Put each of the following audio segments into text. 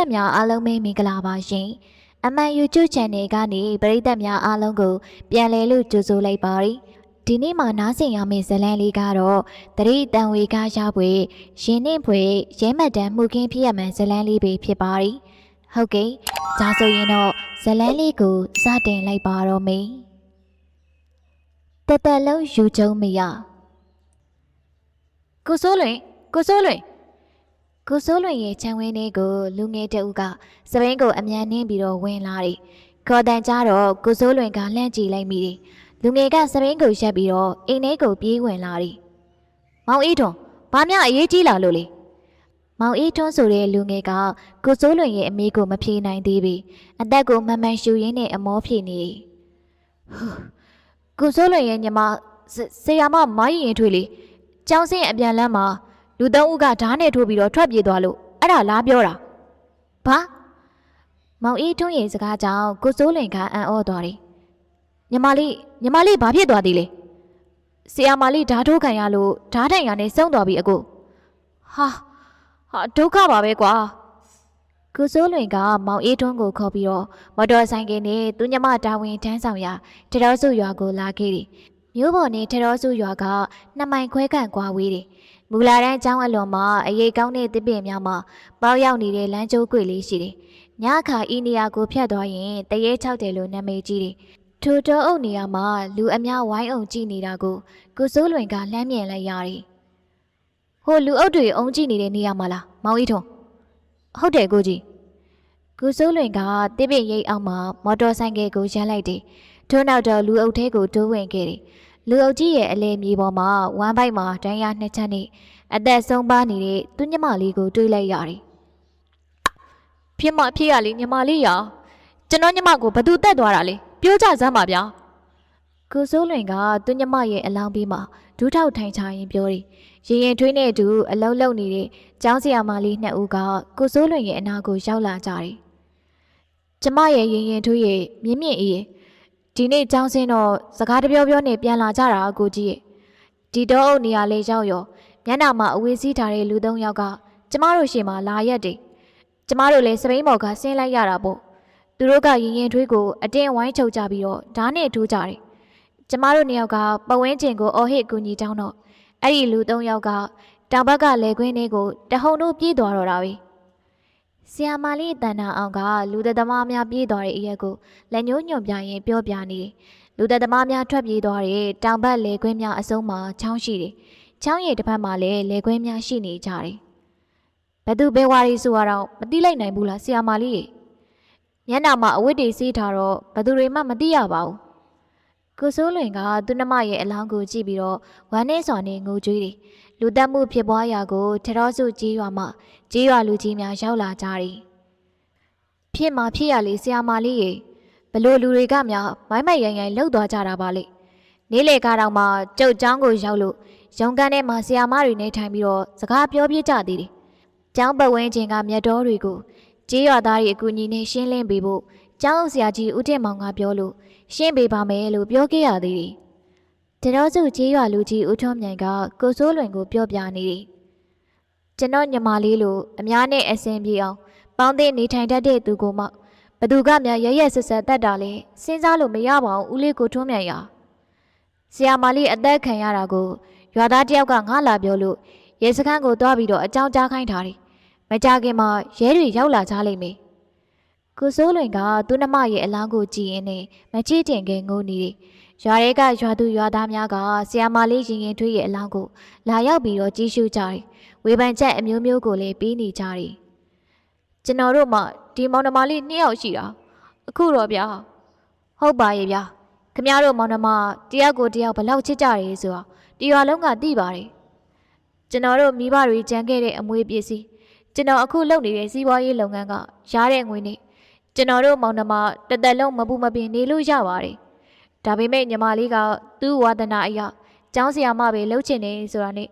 သက်များအားလုံးပဲမင်္ဂလာပါရှင်။အမှန် YouTube Channel ကနေပရိသတ်များအားလုံးကိုပြန်လည်လို့ကြိုဆိုလိုက်ပါရစေ။ဒီနေ့မှာနားဆင်ရမယ့်ဇာတ်လမ်းလေးကတော့တရိတန်ဝေကားရပွေရင်နှင့်ဖွေရဲမှတ်တမ်းမှုခင်းဖြစ်ရမှန်ဇာတ်လမ်းလေးပဲဖြစ်ပါရီ။ဟုတ်ကဲ့။ဒါဆိုရင်တော့ဇာတ်လမ်းလေးကိုစတင်လိုက်ပါတော့မယ်။တသက်လုံးယူကြုံမရကိုစိုးလွင်ကိုစိုးလွင် ကိုစိုးလွင်ရဲ့ခြံဝင်းလေးကိုလူငယ်တဦးကစပိန်ကိုအမြန်နှင်းပြီးတော့ဝင်လာတယ်။ခေါ်တန်ကြတော့ကိုစိုးလွင်ကလှမ်းကြည့်လိုက်မိတယ်။လူငယ်ကစပိန်ကိုရက်ပြီးတော့အိမ်ထဲကိုပြေးဝင်လာတယ်မောင်အေးထွန်းဘာများအရေးကြီးလာလို့လဲ။မောင်အေးထွန်းဆိုတဲ့လူငယ်ကကိုစိုးလွင်ရဲ့အမေကိုမဖြေနိုင်သေးပြီ။အသက်ကိုမန်မှန်ရှူရင်းနဲ့အမောဖြေနေတယ်ကိုစိုးလွင်ရဲ့ညီမဆဆရာမမိုင်းရင်ထွေးလေကျောင်းစင်းအပြန်လမ်းမှာ လူသုံးဦးကဓားနဲ့ထိုးပြီးတော့ထွက်ပြေးသွားလို့အဲ့ဒါလားပြောတာ။ဘာမောင်အေးထွန်းရဲ့စကားကြောင့်ကိုစိုးလွင်ကအံ့ဩသွားတယ်ညီမလေးညီမလေးဘာဖြစ်သွားသေးလဲဆရာမလေးဓားထိုးခံရလို့ဓားတိုင်ရနဲ့စုံသွားပြီအကိုဟာဟာဒုက္ခပါပဲကွာ။ကိုစိုးလွင်ကမောင်အေးထွန်းကိုခေါ်ပြီးတော့မော်တော်ဆိုင်ကနဲ့သူညမတာဝန်ထမ်းဆောင်ရာတတော်စုရွာကိုလာခဲ့တယ်။မြို့ပေါ်နဲ့တတော်စုရွာကနှစ်မိုင်ခွဲခန့်ကွာဝေးတယ်။ မူလာတန်းကျောင်းအလွန်မှာအရေးကောင်းတဲ့တစ်ပင်များမှာပေါရောက်နေတဲ့လမ်းကျိုးကွေလေးရှိတယ်။ညအခါဤနေရာကိုဖြတ်သွားရင်တရေချောက်တယ်လို့နာမည်ကြီးတယ်။ထိုတော်အုပ်နေရာမှာလူအများဝိုင်းအောင်ကြည့်နေတာကိုကိုစိုးလွင်ကလှမ်းမြင်လိုက်ရတယ်။ဟိုလူအုပ်တွေအုံကြည့်နေတဲ့နေရာမှာလားမောင်အေးထွန်းဟုတ်တယ်ကိုကြီးကိုစိုးလွင်ကတစ်ပင်ရိပ်အောက်မှာမော်တော်ဆိုင်ကယ်ကိုရပ်လိုက်တယ်။ထို့နောက်တော့လူအုပ်ထဲကိုတိုးဝင်ခဲ့တယ်။ လူအုပ်ကြီးရဲ့အလဲမြေပေါ်မှာဝမ်းပိုက်မှာဒဏ်ရာနှစ်ချက်နဲ့အသက်ဆုံးပါနေတဲ့သူညမလေးကိုတွေးလိုက်ရတယ်ဖြစ်မဖြစ်ရလေညီမလေးရကျွန်တော်ညီမကိုဘသူတက်သွားတာလဲပြောကြစမ်းပါဗျာ။ကိုစိုးလွင်ကသူညမရဲ့အလောင်းပြီးမှာဒူးထောက်ထိုင်ချရင်ပြောတယ်။ရင်ရင်ထွေးနဲ့အတူအလုံးလုံးနေတဲ့ကျောင်းဆရာမလေးနှစ်ဦးကကိုစိုးလွင်ရဲ့အနာကိုရောက်လာကြတယ်။ကျမရဲ့ရင်ရင်ထွေးရဲ့မြင့်မြင့်အေးရဲ့ ဒီနေ့ကျောင်းစင်းတော့စကားတပြောပြောနဲ့ပြန်လာကြတာအကိုကြီးရဲ့ဒီတော့အုပ်နေရာလေးရောက်ရောမျက်နှာမှာအဝေးစည်းထားတဲ့လူသုံးယောက်ကကျမတို့ရှေ့မှာလာရက်တယ်။ကျမတို့လည်းစပိန်မော်ကဆင်းလိုက်ရတာပေါ့။သူတို့ကရင်ရင်ထွေးကိုအတင်းဝိုင်းချုပ်ကြပြီးတော့ဓာတ်နဲ့ထိုးကြတယ်။ကျမတို့နှစ်ယောက်ကပဝင်းကျင်ကိုအော်ဟစ်ကူညီတောင်းတော့အဲ့ဒီလူသုံးယောက်ကတောင်ဘက်ကလေခွင်းလေးကိုတဟုန်တို့ပြေးသွားတော့တာပဲ။ ဆီယာမာလေးတန်နာအောင်ကလူသက်သမားများပြေးသွားတဲ့အရက်ကိုလက်ညှိုးညွှန်ပြရင်ပြောပြနေတယ်။လူသက်သမားများထွက်ပြေးသွားတဲ့တောင်ဘက်လေခွင်းများအစုံမှာချောင်းရှိတယ်။ချောင်းရည်တစ်ဖက်မှာလည်းလေခွင်းများရှိနေကြတယ်။ဘယ်သူဘယ်ဝါရီဆိုတော့မသိလိုက်နိုင်ဘူးလားဆီယာမာလေးရေ။ညနာမှာအဝတ်တွေစီးထားတော့ဘယ်သူတွေမှမသိရပါဘူး။ကိုစိုးလွင်ကသူနှမရဲ့အလောင်းကိုကြည့်ပြီးတော့ဝမ်းနဲ့စွာနဲ့ငိုကြွေးတယ်။ လူတက်မှုဖြစ်ပွားရာကိုထတော်စုကြီးရွာမှကြီးရွာလူကြီးများရောက်လာကြသည်ဖြစ်မှာဖြစ်ရလေဆရာမလေးရေဘလို့လူတွေကများမိုက်မိုက်ရိုင်းရိုင်းလှုပ်သွားကြတာပါလေနေလေကားတော်မှာကြုတ်ချောင်းကိုရောက်လို့ရုံကန်ထဲမှာဆရာမတွေနေထိုင်ပြီးတော့စကားပြောပြကြသေးတယ်ကျောင်းပတ်ဝန်းကျင်ကမြတ်တော်တွေကိုကြေးရွာသားတွေအကူအညီနဲ့ရှင်းလင်းပေးဖို့ကျောင်းဆရာကြီးဦးတင်မောင်ကပြောလို့ရှင်းပေးပါမယ်လို့ပြောခဲ့ရသေးတယ် တတော်စုကြီးရွာလူကြီးဦးထွန်းမြိုင်ကကိုစိုးလွင်ကိုပြောပြနေတယ်။ကျွန်တော်ညီမလေးလိုအများနဲ့အဆင်ပြေအောင်ပေါင်းတဲ့နေထိုင်တတ်တဲ့သူကိုမှဘသူကများရရက်ဆက်ဆက်တတ်တာလဲစဉ်းစားလို့မရပါဘူးဦးလေးကိုထွန်းမြိုင်ရ။ဆရာမလေးအသက်ခံရတာကိုရွာသားတယောက်ကငါလာပြောလို့ရဲစခန်းကိုတွားပြီးတော့အကြောင်းကြားခိုင်းထားတယ်။မကြခင်မှာရဲတွေရောက်လာကြလိမ့်မယ်။ကိုစိုးလွင်ကသူ့နှမရဲ့အလောင်းကိုကြည့်ရင်းနဲ့မချစ်တင်ခင်ငိုနေတယ်။ ရွာတွေကရွာသူရွာသားများကဆီယာမလေးရင်ရင်ထွေးရဲ့အလောင်းကိုလာရောက်ပြီးတော့ကြီးရှုကြတယ်။ဝေဖန်ချက်အမျိုးမျိုးကိုလည်းပေးနေကြတယ်။ကျွန်တော်တို့မှဒီမောင်နှမလေးနှစ်ယောက်ရှိတာ။အခုတော့ဗျာဟုတ်ပါရဲ့ဗျာ။ခမရတို့မောင်နှမတယောက်ကိုတယောက်ဘယ်လောက်ချစ်ကြရဲဆိုတာဒီရွာလုံးကသိပါတယ်။ကျွန်တော်တို့မိဘတွေကြံခဲ့တဲ့အမွေပစ္စည်းကျွန်တော်အခုလုပ်နေတဲ့စီးပွားရေးလုပ်ငန်းကရတဲ့ငွေနဲ့ကျွန်တော်တို့မောင်နှမတစ်သက်လုံးမပူမပင်နေလို့ရပါတယ်။ ဒါပေမဲ့ညီမလေးကသူ့ဝါသနာအရာကျောင်းဆရာမပဲလှုပ်ချင်နေဆိုတာနဲ့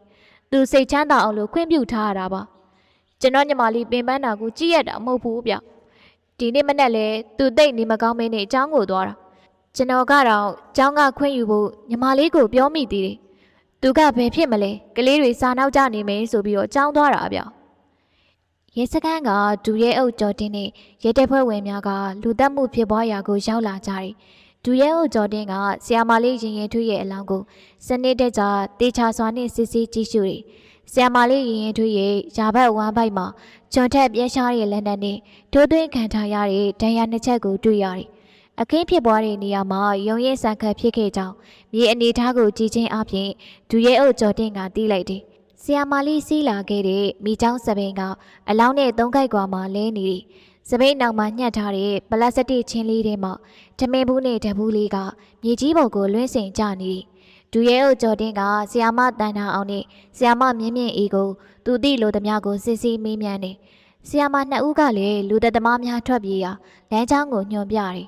သူစိတ်ချမ်းသာအောင်လို့ခွင့်ပြုထားရတာပါ။ကျွန်တော်ညီမလေးပင်ပန်းတာကိုကြည့်ရတာမဟုတ်ဘူးဗျ။ဒီနေ့မနေ့လဲသူတိတ်နေမကောင်းမင်းနဲ့အเจ้าကိုသွားတာ။ကျွန်တော်ကတော့ကျောင်းကခွင့်ယူဖို့ညီမလေးကိုပြောမိသေးတယ်။သူကဘယ်ဖြစ်မလဲကလေးတွေစာနောက်ကြနေမယ်ဆိုပြီးတော့အเจ้าသွားတာဗျ။ ရ ရဲစခန်းကဒူရဲအုပ်ကျော်တင်နဲ့ရဲတပ်ဖွဲ့ဝင်များကလူသက်မှုဖြစ်ပွားရာကိုရောက်လာကြတယ်။ ဒူရဲအုပ်ကျော်တင်ကဆီယာမာလေးရင်ရင်ထွေးရဲ့အလောင်းကိုစနစ်တကျတေချာစွာနဲ့စစ်ဆေးကြည့်ရှုတယ်။ဆီယာမာလေးရင်ရင်ထွေးရဲ့ယာဘတ်ဝမ်းပိုက်မှာကျွန်းထက်ပြင်းရှားတဲ့လက်နက်နဲ့ထိုးသွင်းခံထားရတဲ့ဒဏ်ရာနှစ်ချက်ကိုတွေ့ရတယ်။အခင်းဖြစ်ပွားတဲ့နေရာမှာရုံရဲဆန်ခတ်ဖြစ်ခဲ့ကြောင်းမြေအနေထားကိုကြည့်ချင်းအပြင်ဒူရဲအုပ်ကျော်တင်ကတီးလိုက်တယ်။ဆီယာမာလေးစီးလာခဲ့တဲ့မိချောင်းစပိန်ကအလောင်းနဲ့သုံးခိုက်ကွာမှာလဲနေတယ်။ စပိန်နောက်မှာညှက်ထားတဲ့ပလတ်စတစ်ချင်းလေးထဲမှာထမင်းဘူးနဲ့တဘူးလေးကမြေကြီးပေါ်ကိုလွှင့်စင်ကျနေတယ်။ဒူရဲအုပ်ကျော်တင်ကဆီယာမတန်တာအောင်နဲ့ဆီယာမမြင့်မြင့်အေးကိုသူတိလိုသမျှကိုစစ်စစ်မေးမြန်းတယ်။ဆီယာမနှစ်ဦးကလည်းလူသက်သမားများထွက်ပြေးရာလမ်းကြောင်းကိုညွှန်ပြတယ်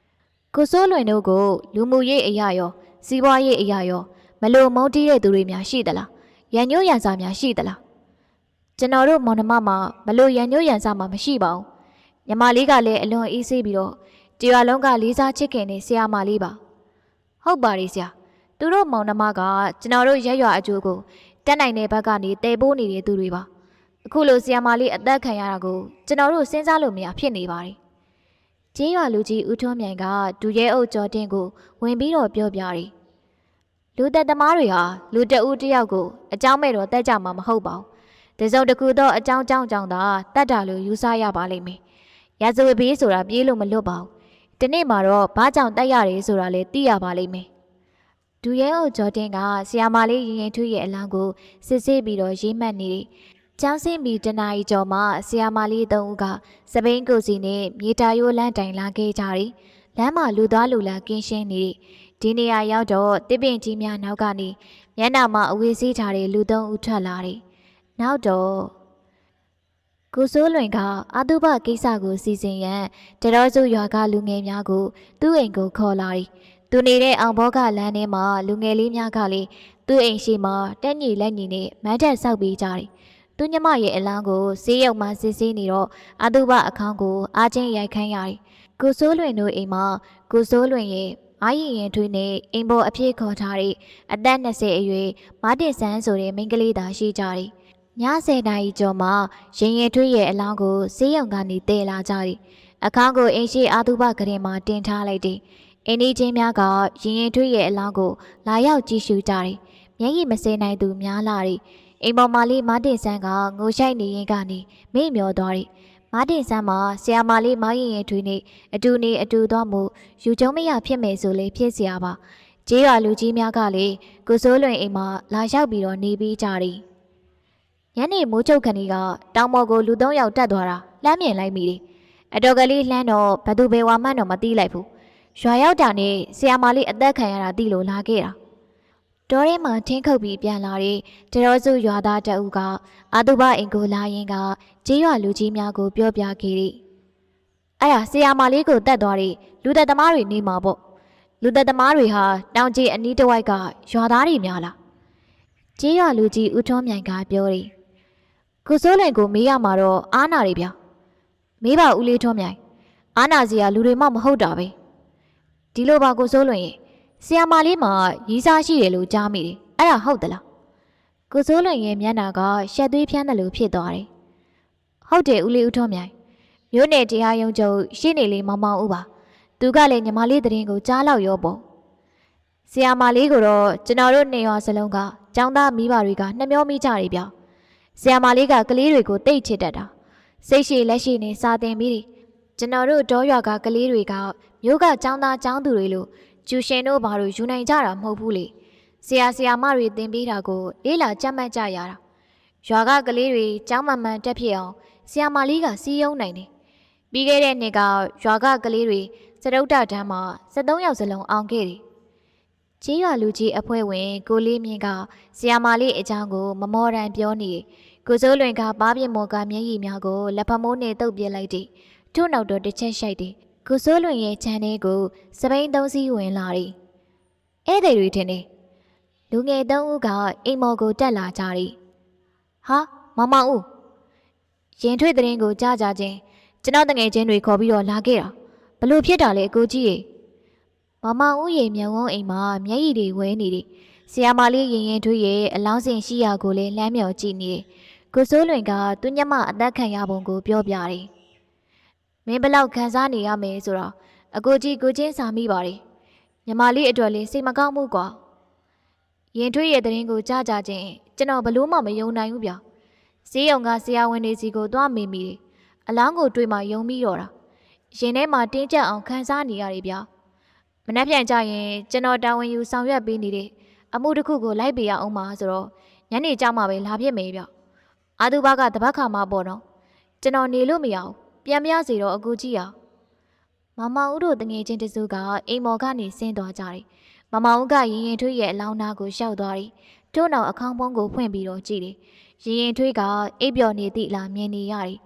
။ကိုစိုးလွင်တို့ကိုလူမှုရေးအရာရောစီးပွားရေးအရာရောမလို့မုန်းတီးတဲ့သူတွေများရှိသလား။ရန်ညိုးရန်စာများရှိသလား။ကျွန်တော်တို့မောင်နှမမှာမလို့ရန်ညိုးရန်စာမှာမရှိပါဘူး။ ညီမလေးကလည်းအလွန်အေးဆေးပြီးတော့ကြွာလုံးကလေးစားချစ်ခင်နေဆရာမလေးပါ။ဟုတ်ပါရဲ့ဆရာ။သူတို့မောင်နှမကကျွန်တော်တို့ရက်ရွာအကျိုးကိုတက်နိုင်တဲ့ဘက်ကနေတဲပိုးနေတဲ့သူတွေပါ။အခုလိုဆရာမလေးအသက်ခံရတာကိုကျွန်တော်တို့စဉ်းစားလို့မရဖြစ်နေပါတယ်။ကျေးရွာလူကြီးဦးထွန်းမြိုင်ကဒူရဲအုပ်ကျော်တင်ကိုဝင်ပြီးတော့ပြောပြတယ်။လူသက်သမားတွေဟာလူတအူးတစ်ယောက်ကိုအကြောင်းမဲ့တော့တက်ကြမှာမဟုတ်ပါဘူး။တစုံတစ်ခုသောအကြောင်းကြောင့်ကြောင့်သာတတ်တာလို့ယူဆရပါလိမ့်မယ်။ ရာဇဝတ်ဘေးဆိုတာပြေးလို့မလွတ်ပါဘူး။ဒီနေ့မှာတော့ဘာကြောင့်တက်ရတယ်ဆိုတာလည်းသိရပါလိမ့်မယ်။ဒူရဲအုပ်ကျော်တင်ကဆီယာမာလေးရင်ရင်ထွေးရဲ့အလောင်းကိုစစ်ဆေးပြီးတော့ရေးမှတ်နေတယ်။ကျောင်းစင်းပြီးတနာရီကျော်မှဆီယာမာလေးသုံးဦးကစပိန်ကိုစီနဲ့မြေတာရိုးလမ်းတိုင်လာခဲ့ကြတယ်။လမ်းမှာလူသားလူလာကင်းရှင်းနေတယ်။ဒီနေရာရောက်တော့တစ်ပင်ကြီးများနောက်ကနေမျက်နှာမှာအဝေးစီးထားတဲ့လူသုံးဦးထွက်လာတယ်။နောက်တော့ ကိုစိုးလွင်ကအာတုဘကိစ္စကိုစီစဉ်ရန်တတော်စုရွာကလူငယ်များကိုသူ့အိမ်ကိုခေါ်လာတယ်။သူနေတဲ့အောင်ဘောကလမ်းထဲမှာလူငယ်လေးများကလည်းသူ့အိမ်ရှိမှာတက်ညီလက်ညီနဲ့မန်းတက်ဆောက်ပေးကြတယ်။သူညမရဲ့အလံကိုဆေးရုံမှာစစ်ဆေးနေတော့အာတုဘအခန်းကိုအားချင်းရိုက်ခန်းရတယ်။ကိုစိုးလွင်တို့အိမ်မှာကိုစိုးလွင်ရဲ့အာရင်ရင်ထွေးနဲ့အိမ်ပေါ်အဖြစ်ခေါ်ထားတဲ့အသက်20အရွယ်မာတင်ဆန်းဆိုတဲ့မိန်းကလေးသားရှိကြတယ်။ ည10နာရီကျော်မှရင်ရင်ထွေးရဲ့အလောင်းကိုဆေးရုံကနေတည်လာကြတယ်။အခန်းကိုအင်းရှိအာတုဘကရင်မှာတင်ထားလိုက်တယ်။အင်းဒီချင်းများကရင်ရင်ထွေးရဲ့အလောင်းကိုလာရောက်ကြည့်ရှုကြတယ်။မျက်ရည်မစဲနိုင်သူများလာတယ်။အိမ်ပေါ်မှာလေးမာတင်ဆန်းကငိုရှိုက်နေရင်ကနေမိ့မျောသွားတယ်။မာတင်ဆန်းမှာဆီယာမာလေးမရင်ရင်ထွေးနေအတူနေအတူသွားမှုယူကျုံမရဖြစ်မယ်ဆိုလေဖြစ်เสียပါ။ကျေးရွာလူကြီးများကလည်းကိုစိုးလွင်အိမ်မှာလာရောက်ပြီးတော့နေပြီးကြတယ်။ ညနေမိုးချုပ်ခဏီကတောင်ပေါ်ကိုလူသုံးယောက်တက်သွားတာလှမ်းမြင်လိုက်မိတယ်။အတော်ကလေးလှမ်းတော့ဘသူပဲဝါမှန်းတော့မသိလိုက်ဘူး။ရွာရောက်တာနဲ့ဆီယာမာလေးအသက်ခံရတာသိလို့လာခဲ့တာ။တောထဲမှာထင်းခုတ်ပြီးပြန်လာတဲ့တတော်စုရွာသားတအူကအာတုဘအင်ကိုလာရင်ကကျေးရွာလူကြီးများကိုပြောပြခဲ့တယ်။အဲ့ဒါဆီယာမာလေးကိုတတ်သွားတဲ့လူသက်သမားတွေနေမှာပေါ့။လူသက်သမားတွေဟာတောင်ကြီးအနီးတစ်ဝိုက်ကရွာသားတွေများလား။ကျေးရွာလူကြီးဦးထွန်းမြိုင်ကပြောတယ်။ ကိုစိုးလင်ကိုမေးရမှာတော့အားနာတွေဗျာ။မေးပါဦးလေးထွန်းမြိုင်။အားနာစီကလူတွေမှမဟုတ်တာပဲ။ဒီလိုပါကိုစိုးလွင်ရဲ့ဆီယာမာလေးမှာရီးစားရှိတယ်လို့ကြားမိတယ်။အဲ့ဒါဟုတ်သလား။ကိုစိုးလွင်ရဲ့မျက်နှာကရှက်သွေးဖြန်းတယ်လို့ဖြစ်သွားတယ်။ဟုတ်တယ်ဦးလေးဦးထွန်းမြိုင်။မြို့နယ်တရားရုံးချုပ်ရှင်းနေလေးမောင်မောင်ဦးပါ။သူကလည်းညီမလေးတရင်ကိုကြားလောက်ရောပေါ့။ဆီယာမာလေးကိုတော့ကျွန်တော်တို့နေရွာစလုံးကចောင်းသားမိဘတွေကနှမျောမိကြတယ်ဗျာ။ ဆီယာမာလေးကကလေးတွေကိုတိတ်ချစ်တတ်တာ။စိတ်ရှိလက်ရှိနေစာသင်ပြီးတယ်။ကျွန်တော်တို့တောရွာကကလေးတွေကမြို့ကចောင်းသားចောင်းသူတွေလို့ကျူရှင်တို့ဘာလို့ယူနိုင်ကြတာမဟုတ်ဘူးလေဆရာဆရာမတွေသင်ပေးတာကိုလေးလာကြက်မှတ်ကြရတာရွာကကလေးတွေចောင်းမှန်မှန်တက်ဖြစ်အောင်ဆရာမလေးကစီးယုံနိုင်တယ်ပြီးခဲ့တဲ့နှစ်ကရွာကကလေးတွေစတုတ္တတန်းမှာ73ယောက်စလုံးအောင်ခဲ့တယ်ကြီးရွာလူကြီးအဖွဲ့ဝင်ကိုလေးမြင့်ကဆရာမလေးအကြောင်းကိုမမော်ရန်ပြောနေ ကိုစိုးလွင်ကပါပြမော်ကမျက်ရည်များကိုလက်ဖမိုးနဲ့တုပ်ပြလိုက်တယ်ထို့နောက်တော့တစ်ချက်ရှိုက်တယ်ကိုစိုးလွင်ရဲ့ခြံထဲကိုစပိန်သုံးစီးဝင်လာတယ်။ဧည့်သည်တွေထင်တယ်။လူငယ်သုံးဦးကအိမ်မော်ကိုတက်လာကြတယ်။ဟာမမဦးရင်ထွေးတဲ့ရင်ကိုကြားကြချင်းကျွန်တော်တငယ်ချင်းတွေခေါ်ပြီးတော့လာခဲ့တာဘလို့ဖြစ်တာလဲအကိုကြီးရေမမဦးရေမျက်ဝန်းအိမ်မှာမျက်ရည်တွေဝဲနေတယ်။ဆီယာမလေးရင်ရင်ထွေးရဲ့အလောင်းစင်ရှိရာကိုလည်းလမ်းမြော်ကြည့်နေတယ်။ ကိုစိုးလွင်ကသူညမအသက်ခံရပုံကိုပြောပြတယ်မင်းဘလောက်ခံစားနေရမယ်ဆိုတော့အကိုကြီးကိုချင်းစာမိပါတယ်ညီမလေးအတွက်လေးစိတ်မကောင်းမှုကွာရင်ထွေးရဲ့တရင်ကိုကြားကြခြင်းကျွန်တော်ဘလို့မှမယုံနိုင်ဘူးဗျစေးရုံကဆရာဝန်တွေစီကိုသွားမေးမိတယ်အလောင်းကိုတွေးမှယုံပြီးတော့တာရင်ထဲမှာတင်းကျပ်အောင်ခံစားနေရတယ်ဗျမနှက်ပြန်ကြရင်ကျွန်တော်တာဝန်ယူဆောင်ရွက်ပေးနေတဲ့အမှုတစ်ခုကိုလိုက်ပေးရအောင်ပါဆိုတော့ညနေကြမှာပဲလာဖြစ်မယ်ဗျ အာသူဘကတပတ်ခါမှပေါ့နော်ကျွန်တော်နေလို့မရအောင်ပြန်မရစီတော့အကူကြီးအောင်မမဦးတို့တငယ်ချင်းတစုကအိမ်မော်ကနေဆင်းသွားကြတယ်မမဦးကရင်ရင်ထွေးရဲ့အလောင်းသားကိုရှောက်သွားတယ်တို့နောက်အခန်းပုံးကိုဖွင့်ပြီးတော့ကြည့်တယ်ရင်ရင်ထွေးကအိပ်ပျော်နေသည့်လားမြင်နေရတယ်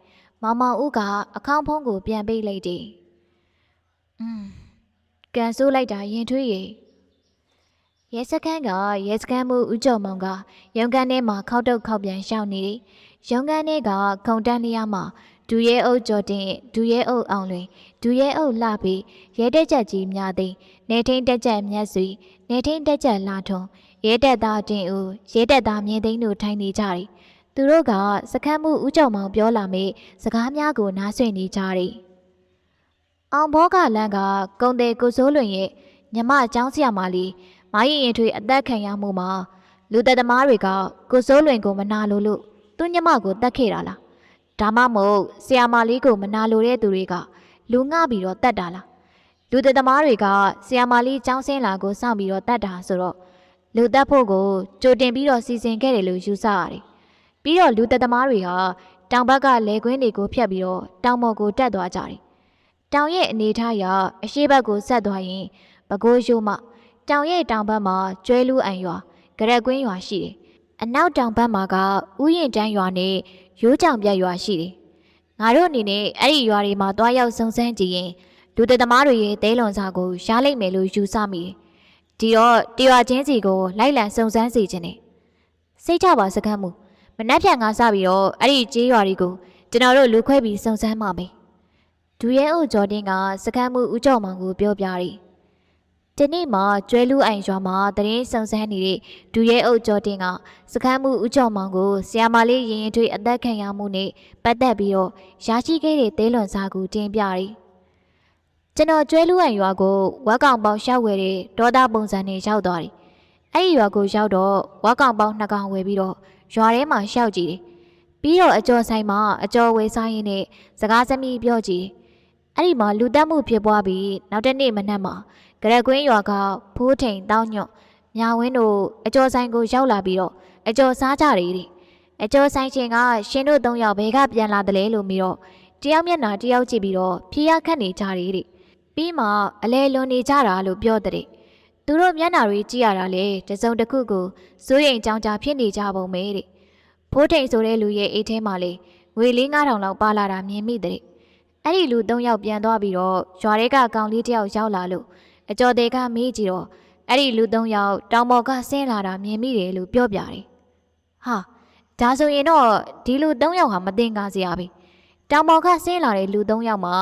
မမဦးကအခန်းဖုံးကိုပြန်ပိတ်လိုက်တယ်อืมကန်ဆိုးလိုက်တာရင်ထွေးရဲ့ ရဲစခန်းကရဲစခန်းမှုဦးကျော်မောင်ကရုံကန်ထဲမှာခောက်တုတ်ခောက်ပြန်ရှောက်နေတယ်ရုံကန်ထဲကခုံတန်းလျားမှာဒူရဲအုပ်ကျော်တင်ဒူရဲအုပ်အောင်လွင်ဒူရဲအုပ်လှပြီးရဲတက်ချက်ကြီးများသိနေထင်းတက်ချက်မြတ်စွီနေထင်းတက်ချက်လာထုံရဲတက်သားတင်ဦးရဲတက်သားမြင်းသိန်းတို့ထိုင်နေကြတယ်သူတို့ကစခန်းမှုဦးကျော်မောင်ပြောလာမေးစကားများကိုနားဆွင့်နေကြတယ်အောင်ဘောကလန်းကကုံတယ်ကိုစိုးလွင်ရဲ့ညမအကြောင်းဆရာမလေး မရင်ရင်ထွေအသက်ခံရမှုမှာလူသက်သမားတွေကကိုစိုးလွင်ကိုမနာလို့လို့သူညမကိုတတ်ခဲ့တာလားဒါမှမဟုတ်ဆရာမလေးကိုမနာလိုတဲ့သူတွေကလူငှပြီးတော့တတ်တာလားလူသက်သမားတွေကဆရာမလေးចောင်းစင်းလာကိုစောင့်ပြီးတော့တတ်တာဆိုတော့လူတက်ဖို့ကိုကြိုတင်ပြီးတော့စီစဉ်ခဲ့တယ်လို့ယူဆရတယ်ပြီးတော့လူသက်သမားတွေဟာတောင်ဘက်ကလေကွင်းတွေကိုဖျက်ပြီးတော့တောင်ပေါ်ကိုတက်သွားကြတယ်တောင်ရဲ့အနေထားအရအရှိဘက်ကိုဆက်သွားရင်ဘကိုးရှိုးမှ တောင်ရဲ့တောင်ဘက်မှာကျွဲလူအံရွာကြရက်ကွင်းရွာရှိတယ်။အနောက်တောင်ဘက်မှာကဥယျာဉ်တန်းရွာနဲ့ရိုးကြောင်ပြတ်ရွာရှိတယ်။ငါတို့အနေနဲ့အဲ့ဒီရွာတွေမှာတွားရောက်စုံစမ်းကြည့်ရင်လူသက်သမားတွေရဲ့တဲလွန်စာကိုရှားလိုက်မယ်လို့ယူဆမိတယ်။ဒီတော့တရွာချင်းစီကိုလိုက်လံစုံစမ်းစီခြင်းနဲ့စိတ်ချပါစကမ်းမှုမနှက်ဖြန်ကစပြီးတော့အဲ့ဒီကျေးရွာတွေကိုကျွန်တော်တို့လူခွဲပြီးစုံစမ်းပါမယ်။ဒူရဲအုပ်ဂျော်တင်ကစကမ်းမှုဦးကျော်မောင်ကိုပြောပြတယ်။ ဒီနေ့မှာကျွဲလူအိုင်ရွာမှာတရင်စုံစမ်းနေတဲ့ဒူရဲအုပ်ကျော်တင်ကစခန်းမှုဦးကျော်မောင်ကိုဆီယာမလေးရင်ရင်ထွေးအသက်ခံရမှုနဲ့ပတ်သက်ပြီးတော့ရရှိခဲ့တဲ့သေးလွန်စာကိုတင်ပြတယ်။ကျွန်တော်ကျွဲလူအိုင်ရွာကိုဝက်ကောင်ပေါင်းရှောက်ဝယ်တဲ့ဒေါသပုံစံနဲ့ရောက်သွားတယ်။အဲ့ဒီရွာကိုရောက်တော့ဝက်ကောင်ပေါင်းနှစ်ကောင်ဝယ်ပြီးတော့ရွာထဲမှာရှောက်ကြည့်တယ်။ပြီးတော့အကျော်ဆိုင်မှာအကျော်ဝယ်ဆိုင်ရင်းနဲ့စကားသမီးပြောကြည့်တယ်။အဲ့ဒီမှာလူတက်မှုဖြစ်ပွားပြီးနောက်တစ်နေ့မနက်မှာ ကြရက်ကွင်းရွာကဖိုးထိန်တောင်းညွန့်မြဝင်းတို့အကျော်ဆိုင်ကိုရောက်လာပြီးတော့အကျော်စားကြတယ်တဲ့အကျော်ဆိုင်ချင်းကရှင်တို့သုံးယောက်ဘဲကပြန်လာတယ်လေလို့ပြီးတော့တယောက်မျက်နှာတယောက်ကြည့်ပြီးတော့ဖြေရခတ်နေကြတယ်တဲ့ပြီးမှအလဲလွန်နေကြတာလို့ပြောတဲ့သူတို့မျက်နှာတွေကြည့်ရတာလေတစုံတစ်ခုကိုစိုးရိမ်ကြောင်ကြာဖြစ်နေကြပုံပဲတဲ့ဖိုးထိန်ဆိုတဲ့လူရဲ့အိတ်ထဲမှာလေငွေလေး9000လောက်ပါလာတာမြင်မိတဲ့အဲ့ဒီလူ၃ယောက်ပြန်သွားပြီးတော့ရွာထဲကကောင်လေးတယောက်ရောက်လာလို့ အကျော်သေးကမေးကြည့်တော့အဲ့ဒီလူသုံးယောက်တောင်ပေါ်ကဆင်းလာတာမြင်မိတယ်လို့ပြောပြတယ်။ဟာဒါဆိုရင်တော့ဒီလူသုံးယောက်ဟာမတင်ကားစရာပဲ။တောင်ပေါ်ကဆင်းလာတဲ့လူသုံးယောက်မှာ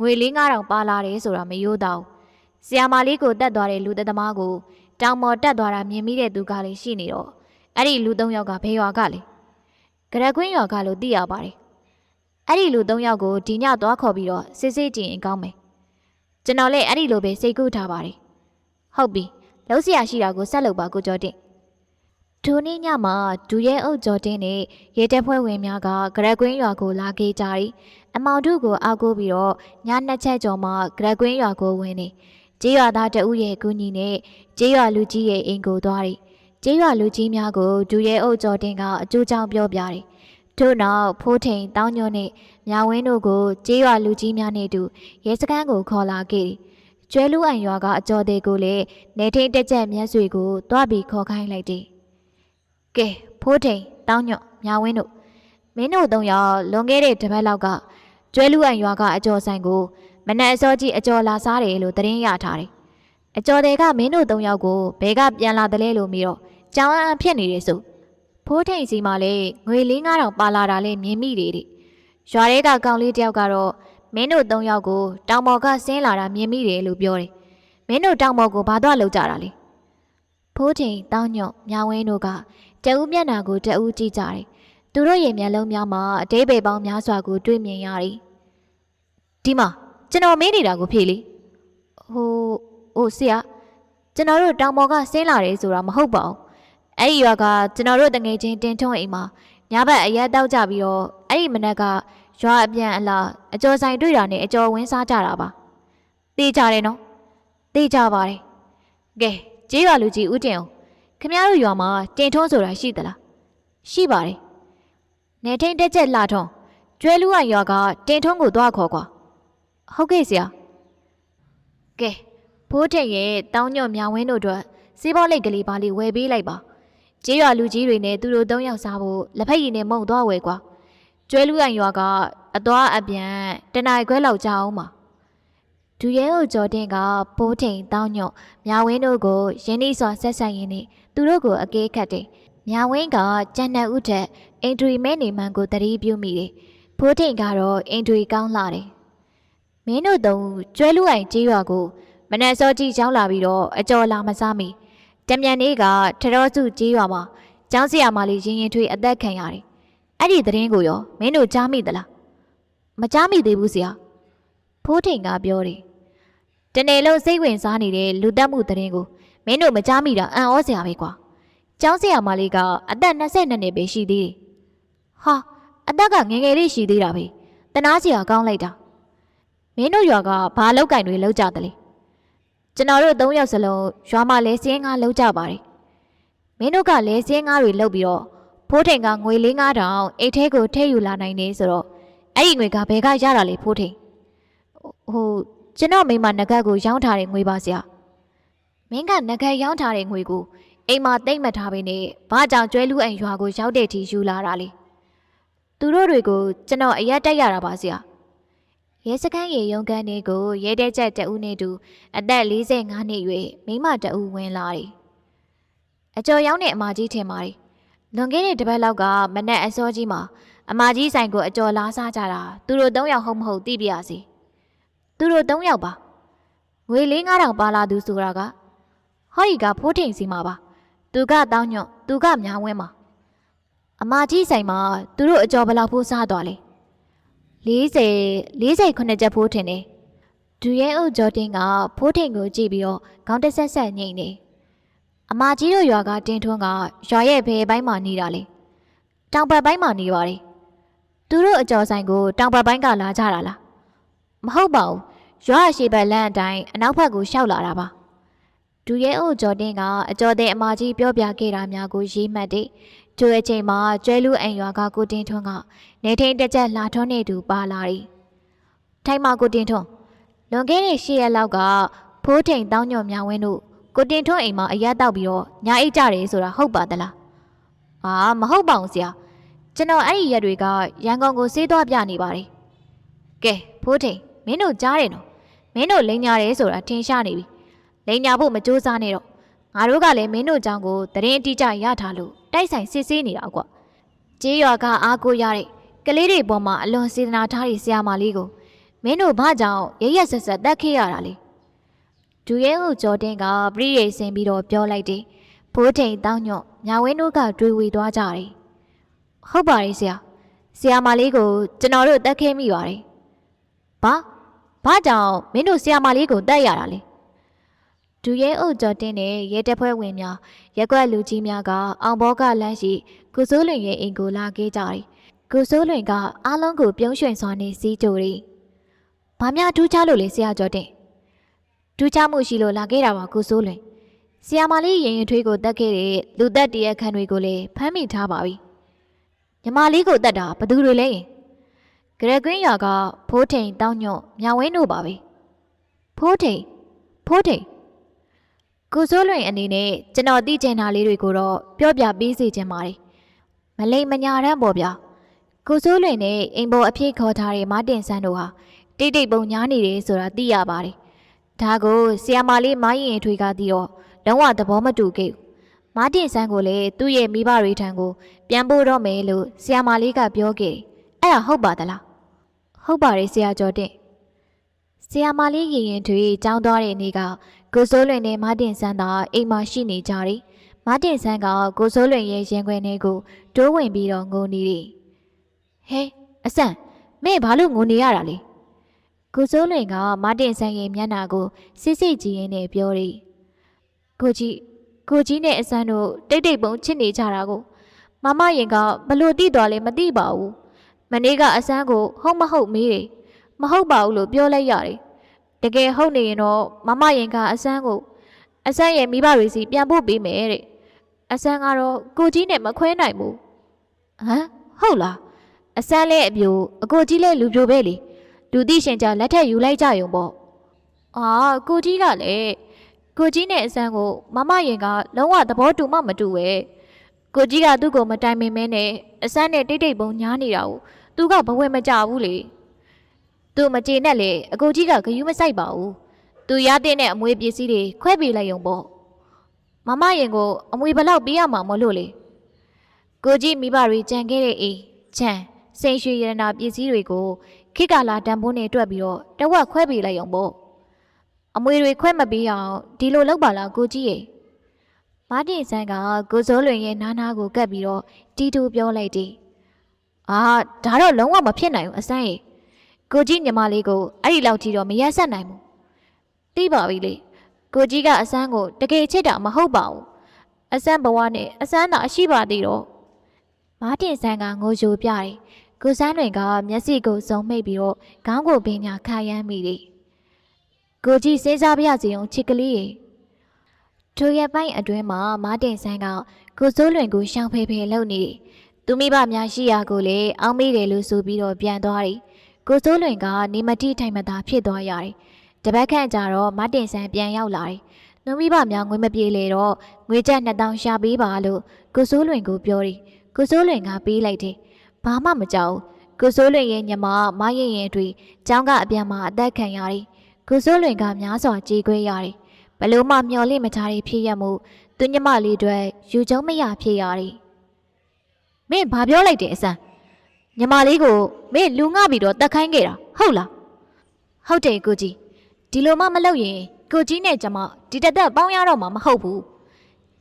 ငွေလေး9000ပါလာတယ်ဆိုတာမရိုးတော့။ဆီယာမာလေးကိုတက်သွားတဲ့လူသက်သမားကိုတောင်ပေါ်တက်သွားတာမြင်မိတဲ့သူကလည်းရှိနေတော့အဲ့ဒီလူသုံးယောက်ကဘယ်ရွာကလဲ။ကြရက်ကွင်းရွာကလို့သိရပါတယ်။အဲ့ဒီလူသုံးယောက်ကိုဒီညသွားခေါ်ပြီးတော့စစ်စစ်ကြည့်ရင်ကောင်းမယ်။ ကျွန်တော်လည်းအဲ့ဒီလိုပဲစိတ်ကူးထားပါတယ်။ဟုတ်ပြီ။လှုပ်ရှားရှိတာကိုဆက်လုပ်ပါကိုကျော်တင်။ဒူနေ့ညမှာဒူရဲအုပ်ကျော်တင်နဲ့ရေတပ်ဖွဲ့ဝင်များကဂရက်ကွင်းရွာကိုလာခဲ့ကြတယ်။အမောင်တို့ကိုအားကိုးပြီးတော့ညနှစ်ချက်ကျော်မှဂရက်ကွင်းရွာကိုဝင်နေ။ကျေးရွာသားတအုပ်ရဲ့ကူညီနဲ့ကျေးရွာလူကြီးရဲ့အိမ်ကိုသွားတယ်။ကျေးရွာလူကြီးများကိုဒူရဲအုပ်ကျော်တင်ကအကျိုးကြောင့်ပြောပြတယ်။ ထို့နောက်ဖိုးထိန်တောင်းညွန့်နဲ့မြဝင်းတို့ကိုကျေးရွာလူကြီးများနဲ့အတူရဲစခန်းကိုခေါ်လာခဲ့တယ်။ကျွဲလူအိုင်ရွာကအကျော်သေးကိုလည်းနေထိန်တက်ချက်မျက်စွေကိုတွားပြီးခေါ်ခိုင်းလိုက်တယ်။ကဲဖိုးထိန်တောင်းညွန့်မြဝင်းတို့မင်းတို့သုံးယောက်လွန်ခဲ့တဲ့တစ်ပတ်လောက်ကကျွဲလူအိုင်ရွာကအကျော်ဆိုင်ကိုမနက်အစောကြီးအကျော်လာစားတယ်လို့သတင်းရထားတယ်။အကျော်တွေကမင်းတို့သုံးယောက်ကိုဘဲကပြန်လာတယ်လဲလို့ပြီးတော့ကြောင်အံဖြစ်နေတယ်ဆို ဖိုးထိန်စီမှာလည်းငွေလေး9000ပါလာတာလည်းမြင်မိတယ်တဲ့။ရွာတွေကကောင်လေးတယောက်ကတော့မင်းတို့သုံးယောက်ကိုတောင်ပေါ်ကဆင်းလာတာမြင်မိတယ်လို့ပြောတယ်။မင်းတို့တောင်ပေါ်ကိုဘာသွားလောက်ကြတာလဲ။ဖိုးထိန်တောင်းညွန့်မြဝင်းတို့ကတအူးမျက်နှာကိုတအူးကြည့်ကြတယ်။သူတို့ရဲ့မျက်လုံးများမှာအသေးပေပေါင်းများစွာကိုတွေ့မြင်ရသည်ဒီမှာကျွန်တော်မင်းနေတာကိုဖြေလေဟိုဟိုဆရာကျွန်တော်တို့တောင်ပေါ်ကဆင်းလာတယ်ဆိုတာမဟုတ်ပါဘူး အဲ့ဒီရွာကကျွန်တော်တို့တငယ်ချင်းတင်ထွန်းအိမ်မှာညဘက်အရက်တောက်ကြပြီးတော့အဲ့ဒီမနက်ကရွာအပြန်အလာအကျော်ဆိုင်တွေ့တာနဲ့အကျော်ဝင်းစားကြတာပါသိကြတယ်နော်သိကြပါတယ်ကဲကျေးရွာလူကြီးဦးတင်အောင်ခင်ဗျားတို့ရွာမှာတင်ထွန်းဆိုတာရှိသလားရှိပါတယ်နေထိန်တက်ချက်လာထွန်းကျွဲလူကရွာကတင်ထွန်းကိုသွားခေါ်ကွာဟုတ်ကဲ့ဆရာကဲဘိုးထက်ရဲ့တောင်းညွန့်မြောင်ဝင်းတို့အတွက်စီးပွားလိတ်ကလေးပါလေးဝယ်ပေးလိုက်ပါ ကျေးရွာလူကြီးတွေနဲ့သူတို့သုံးယောက်စားဖို့လက်ဖက်ရည်နဲ့မုံသွားဝယ်ကွာကျွဲလူရန်ရွာကအသွားအပြန်တနင်္လာခွဲလောက်ကြာအောင်ပါဒူရဲကိုကြော်တင်ကဘိုးထိန်တောင်းညွန့်မြောင်ဝင်းတို့ကိုရင်းနှီးစွာဆက်ဆက်ရင်းနဲ့သူတို့ကိုအကေးခတ်တယ်မြောင်ဝင်းကကျန်တဲ့ဥထက်အင်ထရီမဲနေမှန်ကိုတတိပြုမိတယ်ဘိုးထိန်ကတော့အင်ထရီကောင်းလာတယ်မင်းတို့သုံးကျွဲလူအိုင်ကြေးရွာကိုမနက်စောကြီးရောက်လာပြီးတော့အကျော်လာမစားမီ တမြန်နေ့ကထရောစုကြေးရွာမှာကျောင်းဆရာမလေးရင်ရင်ထွေးအသက်ခံရတယ်။အဲ့ဒီသတင်းကိုရောမင်းတို့ကြားမိသလား။မကြားမိသေးဘူးဆရာ။ဖိုးထိန်ကပြောတယ်။တနေ့လုံးစိတ်ဝင်စားနေတဲ့လူတက်မှုသတင်းကိုမင်းတို့မကြားမိတာအံ့ဩစရာပဲကွာ။ကျောင်းဆရာမလေးကအသက်22နှစ်ပဲရှိသေးတယ်။ဟာအသက်ကငယ်ငယ်လေးရှိသေးတာပဲ။တနာစရာကောင်းလိုက်တာ။မင်းတို့ရွာကဘာလောက်ကင်တွေလောက်ကြတယ်လေ ကျွန်တော်တို့၃ယောက်စလုံးရွာမှာလဲစင်းငါလောက်ကြပါတယ်မင်းတို့ကလဲစင်းငါတွေလောက်ပြီးတော့ဖိုးထိန်ကငွေလေး9000အိတ်ထဲကိုထည့်ယူလာနိုင်နေဆိုတော့အဲ့ဒီငွေကဘယ်ကရတာလဲဖိုးထိန်ဟိုကျွန်တော်မိမနဂတ်ကိုရောင်းထားတဲ့ငွေပါဆရာမင်းကနဂတ်ရောင်းထားတဲ့ငွေကိုအိမ်မှာတိတ်မထားဘဲနဲ့ဘာကြောင့်ကျွဲလူအိမ်ရွာကိုရောက်တဲ့ထိယူလာတာလဲသူတို့တွေကိုကျွန်တော်အရက်တက်ရတာပါဆရာ ရဲစခန်းရေရုံကန်တွေကိုရဲတဲ့ချက်တဦးနဲ့တူအသက်45နှစ်ရွယ်မိမတဦးဝင်လာတယ်။အကျော်ရောက်တဲ့အမကြီးထင်ပါတယ်။လွန်ခဲ့တဲ့တစ်ပတ်လောက်ကမနက်အစောကြီးမှာအမကြီးဆိုင်ကိုအကျော်လားစားကြတာသူတို့၃ယောက်ဟုတ်မဟုတ်သိပြရစီ။သူတို့၃ယောက်ပါ။ငွေလေး9000ပါလာသူဆိုတာကဟောဒီကဖိုးထိန်စီမှာပါ။သူကတောင်းညွန့်သူကများဝင်းမှာ။အမကြီးဆိုင်မှာသူတို့အကျော်ဘယ်လောက်ဖိုးစားသွားလဲ။ 40 49ချက်ဖိုးထင်တယ်။ဒူရဲအုပ်ဂျော်တင်ကဖိုးထင်ကိုကြည့်ပြီးတော့ခေါင်းတစ်ဆက်ဆက်ညိတ်နေ။အမကြီးတို့ရွာကတင်းထွန်းကရွာရဲ့ဘယ်ပိုင်းမှာနေတာလဲ။တောင်ဘက်ပိုင်းမှာနေပါတယ်။သူတို့အကျော်ဆိုင်ကိုတောင်ဘက်ပိုင်းကလာကြတာလား။မဟုတ်ပါဘူး။ရွာအရှိဘက်လမ်းအတိုင်းအနောက်ဘက်ကိုရှောက်လာတာပါ။ဒူရဲအုပ်ဂျော်တင်ကအကျော်တဲ့အမကြီးပြောပြခဲ့တာများကိုရေးမှတ်တ ကျိုးအချိန်မှာကျွဲလူအန်ရွာကကိုတင်ထွန်းကနေထိန်တကြက်လာထွန်းနေသူပါလာသည်ထိုင်မကိုတင်ထွန်းလွန်ခဲ့တဲ့ရှေ့ရက်လောက်ကဖိုးထိန်တောင်းညွန်များဝင်းတို့ကိုတင်ထွန်းအိမ်မှာအရက်တောက်ပြီးတော့ညအိတ်ကြတယ်ဆိုတာဟုတ်ပါသလားအာမဟုတ်ပါဘူးဆရာကျွန်တော်အဲ့ဒီရက်တွေကရန်ကုန်ကိုစေးသွားပြနေပါတယ်ကဲဖိုးထိန်မင်းတို့ကြားတယ်နော်မင်းတို့လိန်ညာတယ်ဆိုတာထင်ရှားနေပြီလိန်ညာဖို့မကြိုးစားနဲ့တော့ငါတို့ကလည်းမင်းတို့ကြောင့်ကိုတရင်အတိအကျရထားလို့ တိုက်ဆိုင်စစ်ဆေးနေတာကွာကျေးရွာကအားကိုရတဲ့ကလေးတွေပေါ်မှာအလွန်စေတနာထားတဲ့ဆရာမလေးကိုမင်းတို့ဘာကြောင့်ရရက်ဆက်ဆက်တက်ခဲ့ရတာလဲဒူရဲကိုကြော်တင်ကပရိရိတ်ဆင်ပြီးတော့ပြောလိုက်တယ်ဘိုးထိန်တောင်းညွန့်ညာဝင်းတို့ကတွေးဝေသွားကြတယ်ဟုတ်ပါတယ်ဆရာဆရာမလေးကိုကျွန်တော်တို့တက်ခဲ့မိပါတယ်ဘာဘာကြောင့်မင်းတို့ဆရာမလေးကိုတက်ရတာလဲဒူရဲအုပ်ကြော်တင်နဲ့ရဲတပ်ဖွဲ့ဝင်များရက်ကွက်လူကြီးများကအောင်ဘောကလမ်းရှိကိုစိုးလွင်ရဲ့အိမ်ကိုလာခဲ့ကြတယ်။ကိုစိုးလွင်ကအားလုံးကိုပြုံးရွှင်စွာနဲ့စီးကြိုတယ်။ဘာများထူးခြားလို့လဲဆရာကျော်တင်။ထူးခြားမှုရှိလို့လာခဲ့တာပါကိုစိုးလွင်။ဆီယာမလေးရင်ရင်ထွေးကိုတက်ခဲ့တဲ့လူသက်တရက်ခန့်တွေကိုလည်းဖမ်းမိထားပါပြီ။ညီမလေးကိုတက်တာဘသူတွေလဲရင်။ဂရက်ကွင်းရွာကဖိုးထိန်တောင်းညွန့်မြောင်ဝင်းတို့ပါပဲ။ဖိုးထိန်ဖိုးထိန် ကိုစိုးလွင်အနေနဲ့ကျွန်တော်သိချင်တာလေးတွေကိုတော့ပြောပြပေးစီချင်ပါတယ်။မလိမ်မညာတန်းပေါ့ဗျာ။ကိုစိုးလွင်နဲ့အိမ်ပေါ်အဖြစ်ခေါ်ထားတဲ့မတင်ဆန်းတို့ဟာတိတ်တိတ်ပုံညားနေတယ်ဆိုတာသိရပါတယ်။ဒါကိုဆီယာမာလေးမရင်ထွေကသိတော့လုံးဝသဘောမတူခဲ့ဘူး။မတင်ဆန်းကိုလည်းသူ့ရဲ့မိဘတွေထံကိုပြန်ပို့တော့မယ်လို့ဆီယာမာလေးကပြောခဲ့တယ်။အဲ့ဒါဟုတ်ပါသလား။ဟုတ်ပါတယ်ဆရာကျော်တင်။ဆီယာမာလေးရင်ရင်ထွေကြောင်းသွားတဲ့နေ့က ကိုစိုးလွင်နဲ့မတင်ဆန်းသာအိမ်မှာရှိနေကြတယ်။မာတင်ဆန်းကကိုစိုးလွင်ရဲ့ရင်ခွင်ထဲကိုတိုးဝင်ပြီးတော့ငိုနေတယ်ဟဲအဆန်မင်းဘာလို့ငိုနေရတာလဲကိုစိုးလွင်ကမာတင်ဆန်းရဲ့မျက်နှာကိုစစ်စစ်ကြည့်ရင်းနဲ့ပြောတယ်ကိုကြီးကိုကြီးနဲ့အဆန်းတို့တိတ်တိတ်ပုံချစ်နေကြတာကိုမမရင်ကဘလို့တိသွားလဲမသိပါဘူးမနေ့ကအဆန်းကိုဟုတ်မဟုတ်မေးတယ်မဟုတ်ပါဘူးလို့ပြောလိုက်ရတယ် တကယ်ဟုတ်နေရင်တော့မမရင်ကအဆန်းကိုအဆန်းရဲ့မိဘတွေစီပြန်ဖို့ပေးမယ်တဲ့အဆန်းကတော့ကိုကြီးနဲ့မခွဲနိုင်ဘူးဟမ်ဟုတ်လားအဆန်းလဲအပြိုအကိုကြီးလဲလူပြိုပဲလေလူသိရှင်ကြလက်ထက်ယူလိုက်ကြရုံပေါ့အာကိုကြီးကလည်းကိုကြီးနဲ့အဆန်းကိုမမရင်ကလုံးဝသဘောတူမှမတူပဲကိုကြီးကသူ့ကိုမတိုင်မင်မဲနဲ့အဆန်းနဲ့တိတ်တိတ်ပုံညားနေတာကိုသူကဘဝမကြဘူးလေ သူမကြေနဲ့လေအကိုကြီးကဂယုမဆိုင်ပါဘူးသူရတဲ့အမွေပစ္စည်းတွေခွဲပေးလိုက်ရုံပေါ့မမရင်ကိုအမွေဘလောက်ပေးရမှာမလို့လေကိုကြီးမိဘတွေကြံခဲ့တဲ့အိမ်ချမ်းစိန်ရွှေရတနာပစ္စည်းတွေကိုခိကလာတန်ဖိုးနဲ့တွက်ပြီးတော့တဝက်ခွဲပေးလိုက်အောင်ပေါ့အမွေတွေခွဲမပေးအောင်ဒီလိုလုပ်ပါလားကိုကြီးရေမာတင်ဆန်းကကိုစိုးလွင်ရဲ့နားနာကိုကပ်ပြီးတော့တီတူပြောလိုက်တယ်အာဒါတော့လုံးဝမဖြစ်နိုင်ဘူးအစမ်းရေ ကိုကြီးညီမလေးကိုအဲ့ဒီလောက်ကြီးတော့မရက်ဆက်နိုင်ဘူးသိပါပြီလေကိုကြီးကအစမ်းကိုတကယ်ချစ်တာမဟုတ်ပါဘူးအစမ်းဘဝနဲ့အစမ်းသာရှိပါသေးတော့မားတင်ဆန်းကငိုကြိုပြတယ်ကိုစန်းတွင်ကမျက်စိကိုစုံမိတ်ပြီးတော့ခေါင်းကိုပင်ညာခါရမ်းမိတယ်ကိုကြီးစဉ်းစားပြစီအောင်ချစ်ကလေးရေထိုရက်ပိုင်းအတွင်းမှာမားတင်ဆန်းကကိုစိုးလွင်ကိုရှောင်ဖေဖေလုပ်နေတယ်သူမိဘများရှိရာကိုလည်းအောင်းမိတယ်လို့ဆိုပြီးတော့ပြန်သွားတယ် ကိုစိုးလွင်ကနေမတိထိုင်မသာဖြစ်သွားရတယ်တပတ်ခန့်ကြာတော့မတင်ဆန်းပြန်ရောက်လာတယ်။နှုံမိဘများငွေမပြေလေတော့ငွေကျပ်2000ရှာပေးပါလို့ကိုစိုးလွင်ကိုပြောတယ်။ကိုစိုးလွင်ကပေးလိုက်တယ်။ဘာမှမကြောက်ဘူး။ကိုစိုးလွင်ရဲ့ညီမမရင်ရင်တွေចောင်းကအပြန်မှာအသက်ခံရတယ်။ကိုစိုးလွင်ကများစွာကြေးခွဲရတယ်။ဘလို့မှမျော်လင့်မထားတဲ့ဖြစ်ရမှုသူညီမလေးတွေယူကျုံမရဖြစ်ရတယ်။မင်းဘာပြောလိုက်တယ်အစမ်း ညီမလေးကိုမင်းလူငှပြီးတော့တက်ခိုင်းခဲ့တာဟုတ်လား။ဟုတ်တယ်ကိုကြီးဒီလိုမှမလုပ်ရင်ကိုကြီးနဲ့ကျမဒီတက်တက်ပေါင်းရတော့မှာမဟုတ်ဘူး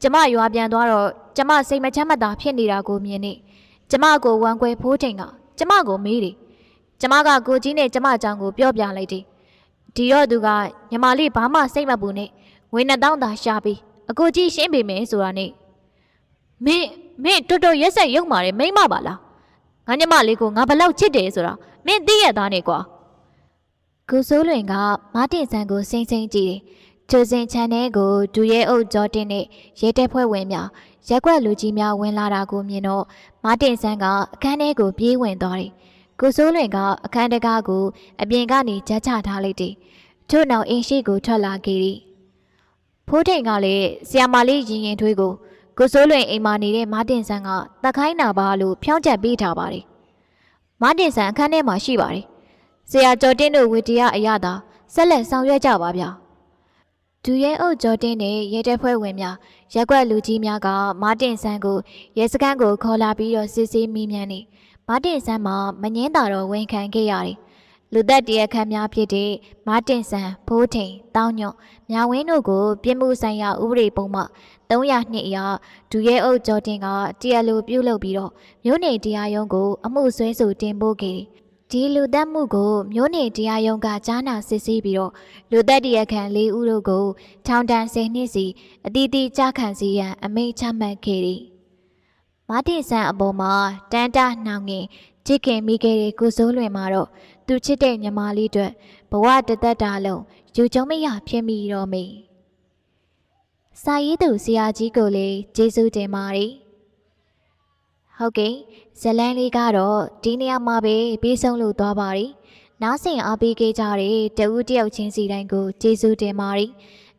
ကျမရွာပြန်သွားတော့ကျမစိတ်မချမ်းမသာဖြစ်နေတာကိုမြင်နေကျမကိုဝမ်းကွဲဖိုးချိန်ကကျမကိုမေးတယ်ကျမကကိုကြီးနဲ့ကျမအကြောင်းကိုပြောပြလိုက်တယ်ဒီတော့သူကညီမလေးဘာမှစိတ်မပူနဲ့ငွေနဲ့တောင်းတာရှာပြီးအကိုကြီးရှင်းပေးမယ်ဆိုတာနဲ့မင်းမင်းတော်တော်ရက်ဆက်ရုံမာတယ်မိမ့်မပါလား ငါညီမလေးကိုငါဘလောက်ချစ်တယ်ဆိုတာမင်းသိရသားနေကွာကိုစိုးလွင်ကမာတင်ဆန်ကိုစိမ့်စိမ့်ကြည့်တယ်။ကျိုစင်ချန်နယ်ကိုဒူရဲအုပ်ဂျော်တင်နဲ့ရဲတပ်ဖွဲ့ဝင်များရက်ွက်လူကြီးများဝင်လာတာကိုမြင်တော့မာတင်ဆန်ကအခန်းထဲကိုပြေးဝင်သွားတယ်။ကိုစိုးလွင်ကအခန်းတကားကိုအပြင်ကနေကြားချထားလိုက်တယ်။ထို့နောက်အင်းရှိကိုထွက်လာခဲ့တယ်။ဖိုးထိန်ကလည်းဆီယာမာလေးရင်ရင်ထွေးကို ကိုစိုးလွင်အိမ်မှာနေတဲ့မာတင်ဆန်ကတခိုင်းနာပါလို့ဖြောင်းချက်ပေးထားပါတယ်။မာတင်ဆန်အခန်းထဲမှာရှိပါတယ်။ဆရာကျော်တင်းတို့ဝေတရားအရသာဆက်လက်ဆောင်ရွက်ကြပါဗျာဒူရဲအုပ်ကျော်တင်းနဲ့ရဲတပ်ဖွဲ့ဝင်များရက်ွက်လူကြီးများကမာတင်ဆန်းကိုရဲစခန်းကိုခေါ်လာပြီးတော့စစ်ဆေးမိမြန်နေမာတင်ဆန်းမှာမငင်းတာတော့ဝန်ခံခဲ့ရတယ်လူသက်တရက်ခန်းများဖြစ်တဲ့မာတင်ဆန်းဘိုးထိန်တောင်းညွန့်မြဝင်းတို့ကို ပြစ်မှုဆိုင်ရာဥပဒေပုံမှ 302အရဒူရဲအုပ်ကျော်တင်းကတရားလိုပြုလုပ်ပြီးတော့မြို့နယ်တရားရုံးကို အမှုဆွဲဆိုတင်ပို့ခဲ့တယ်ဒီလူသက်မှုကိုမျိုးနေတရားရုံးကကြားနာစစ်ဆေးပြီးတော့လူသက်တရားခံ၄ဦးတို့ကိုထောင်ဒဏ်10နှစ်စီအတီးတီးကြားခံစီရန်အမိန့်ချမှတ်ခဲ့သည်။မာတင်ဆန်အပေါ်မှာတန်တာနှောင်ငင်ချစ်ခင်မိခဲ့တဲ့ကိုစိုးလွင်မှာတော့သူချစ်တဲ့ညီမလေးအတွက်ဘဝတသက်တာလုံးယူကျုံမရဖြစ်မိတော့မိ။ စာရေးသူဆရာကြီးကိုလည်းကျေးဇူးတင်ပါတယ်။ဟုတ်ကဲ့ဇလန်းလေးကတော့ဒီနေရာမှာပဲပြီးဆုံးလို့သွားပါရီနားဆင်အားပေးခဲ့ကြတဲ့တဦးတယောက်ချင်းစီတိုင်းကိုကျေးဇူးတင်ပါရီ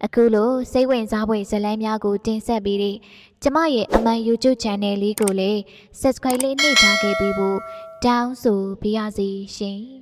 အခုလိုစိတ်ဝင်စားဖွယ်ဇလန်းများကိုတင်ဆက်ပေးတဲ့ကျမရဲ့အမှန် YouTube Channel လေးကိုလည်း Subscribe လေးနှိပ်ထားခဲ့ပြီးဖို့တောင်းဆိုပါရစေရှင်